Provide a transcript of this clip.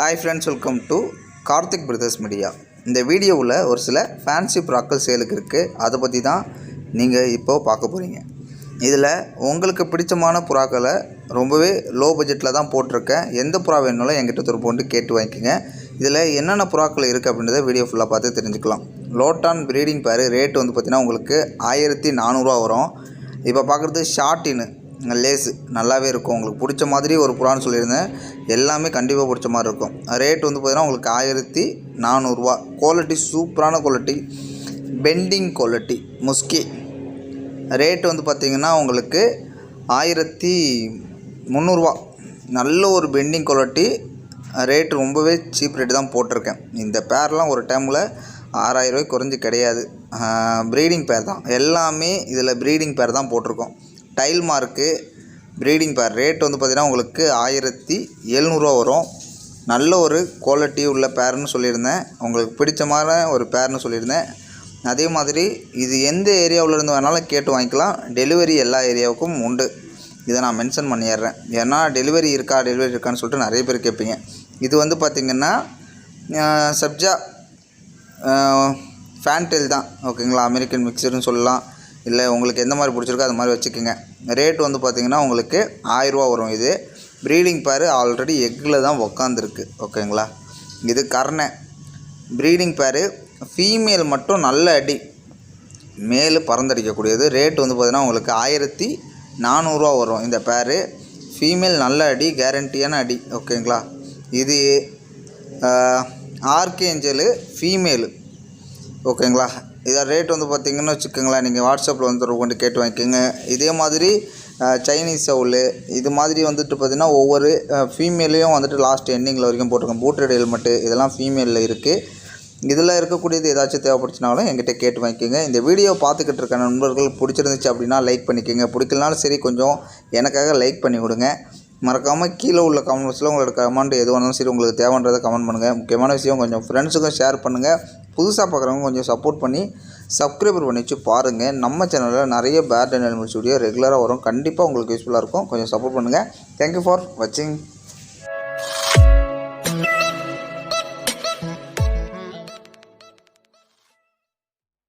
Hi friends welcome to Karthik brothers media இந்த வீடியோவில் ஒரு சில ஃபேன்சி ப்ராக்கள் சேலுக்கு இருக்குது அதை பற்றி தான் நீங்கள் இப்போது பார்க்க போகிறீங்க இதில் உங்களுக்கு பிடிச்சமான புறாக்களை ரொம்பவே லோ பட்ஜெட்டில் தான் போட்டிருக்கேன். எந்த புறா வேணுனாலும் என்கிட்ட திருப்போன்ட்டு கேட்டு வாங்கிக்கோங்க. இதில் என்னென்ன புறாக்கள் இருக்குது அப்படின்றத வீடியோ ஃபுல்லாக பார்த்து தெரிஞ்சுக்கலாம். லோட்டான் ப்ரீடிங் பேர் ரேட் வந்து பார்த்திங்கன்னா உங்களுக்கு ஆயிரத்தி நானூறுரூவா வரும். இப்போ பார்க்குறது ஷார்ட்டின்னு லேஸு நல்லாவே இருக்கும். உங்களுக்கு பிடிச்ச மாதிரி ஒரு புறான்னு சொல்லியிருந்தேன். எல்லாமே கண்டிப்பாக பிடிச்ச மாதிரி இருக்கும். ரேட் வந்து பார்த்தீங்கன்னா உங்களுக்கு ஆயிரத்தி நானூறுரூவா குவாலிட்டி சூப்பரான குவாலிட்டி பெண்டிங் குவாலிட்டி முஸ்கி. ரேட் வந்து பார்த்திங்கன்னா உங்களுக்கு ஆயிரத்தி முந்நூறுரூவா நல்ல ஒரு பெண்டிங் குவாலிட்டி ரேட் ரொம்பவே சீப் ரேட்டு தான் போட்டிருக்கேன். இந்த பேர்லாம் ஒரு டைமில் ஆறாயிரரூவாய்க்கு குறைஞ்சி கிடையாது. ப்ரீடிங் பேர் தான். எல்லாமே இதில் ப்ரீடிங் பேர் தான் போட்டிருக்கோம். Tail mark breeding pair rate வந்து பார்த்திங்கன்னா உங்களுக்கு ஆயிரத்தி எழுநூறுவா வரும். நல்ல ஒரு குவாலிட்டி உள்ள பேர்னு சொல்லியிருந்தேன். உங்களுக்கு பிடிச்சமான ஒரு பேர்னு சொல்லியிருந்தேன். அதே மாதிரி இது எந்த ஏரியாவில் இருந்து வேணாலும் கேட்டு வாங்கிக்கலாம். டெலிவரி எல்லா ஏரியாவுக்கும் உண்டு. இதை நான் மென்ஷன் பண்ணிடுறேன். ஏன்னா டெலிவரி இருக்கா டெலிவரி இருக்கான்னு சொல்லிட்டு நிறைய பேர் கேட்பீங்க. இது வந்து பார்த்திங்கன்னா சப்ஜா ஃபேன்டெல் தான். ஓகேங்களா? அமெரிக்கன் மிக்சர்னு சொல்லலாம். இல்லை உங்களுக்கு எந்த மாதிரி பிடிச்சிருக்கோ அது மாதிரி வச்சுக்கோங்க. ரேட் வந்து பார்த்திங்கன்னா உங்களுக்கு ஆயிரரூவா வரும். இது ப்ரீடிங் பேர் ஆல்ரெடி எக்கில் தான் உக்காந்துருக்கு. ஓகேங்களா? இது கர்ணை. ப்ரீடிங் பேர் ஃபீமேல் மட்டும் நல்ல அடி. மேலு பறந்தடிக்கக்கூடியது. ரேட் வந்து பார்த்திங்கன்னா உங்களுக்கு ஆயிரத்தி நானூறுரூவா வரும். இந்த பேரு ஃபீமேல் நல்ல அடி கேரண்டியான அடி. ஓகேங்களா? இது ஆர்கேஞ்சலு ஃபீமேலு ஓகேங்களா? இதான் ரேட் வந்து பார்த்திங்கன்னு வச்சுக்கோங்களேன் நீங்கள் வாட்ஸ்அப்பில் வந்து தொடர்பு கொண்டு கேட்டு வாங்கிக்கோங்க. இதே மாதிரி சைனீஸ் சவுலு இது மாதிரி வந்துட்டு பார்த்தீங்கன்னா ஒவ்வொரு ஃபீமேலையும் வந்துட்டு லாஸ்ட் எண்டிங்கில் வரைக்கும் போட்டிருக்கோம். பூட்டட் ஹெல்மெட்டு இதெல்லாம் ஃபீமேலில் இருக்குது இதில் இருக்கக்கூடியது ஏதாச்சும் தேவைப்படுச்சுனாலும் எங்கிட்ட கேட்டு வாங்கிக்கோங்க. இந்த வீடியோ பார்த்துக்கிட்டு இருக்க நண்பர்கள் பிடிச்சிருந்துச்சு அப்படின்னா லைக் பண்ணிக்கோங்க. பிடிக்கலனாலும் சரி கொஞ்சம் எனக்காக லைக் பண்ணி கொடுங்க மறக்காமல் கீழே உள்ள கமெண்ட்ஸில் உங்களோட கமெண்ட் எது வேணாலும் சரி உங்களுக்கு தேவைன்றதை கமெண்ட் பண்ணுங்கள் முக்கியமான விஷயம் கொஞ்சம் ஃப்ரெண்ட்ஸுக்கும் ஷேர் பண்ணுங்கள் புதுசாக பார்க்குறவங்க கொஞ்சம் சப்போர்ட் பண்ணி சப்ஸ்கிரைபர் பண்ணி வச்சு பாருங்கள் நம்ம சேனலில் நிறைய பேட் அண்ட் வீடியோ ரெகுலராக வரும். கண்டிப்பாக உங்களுக்கு யூஸ்ஃபுல்லாக இருக்கும். கொஞ்சம் சப்போர்ட் பண்ணுங்கள் தேங்க்யூ ஃபார் வாட்சிங்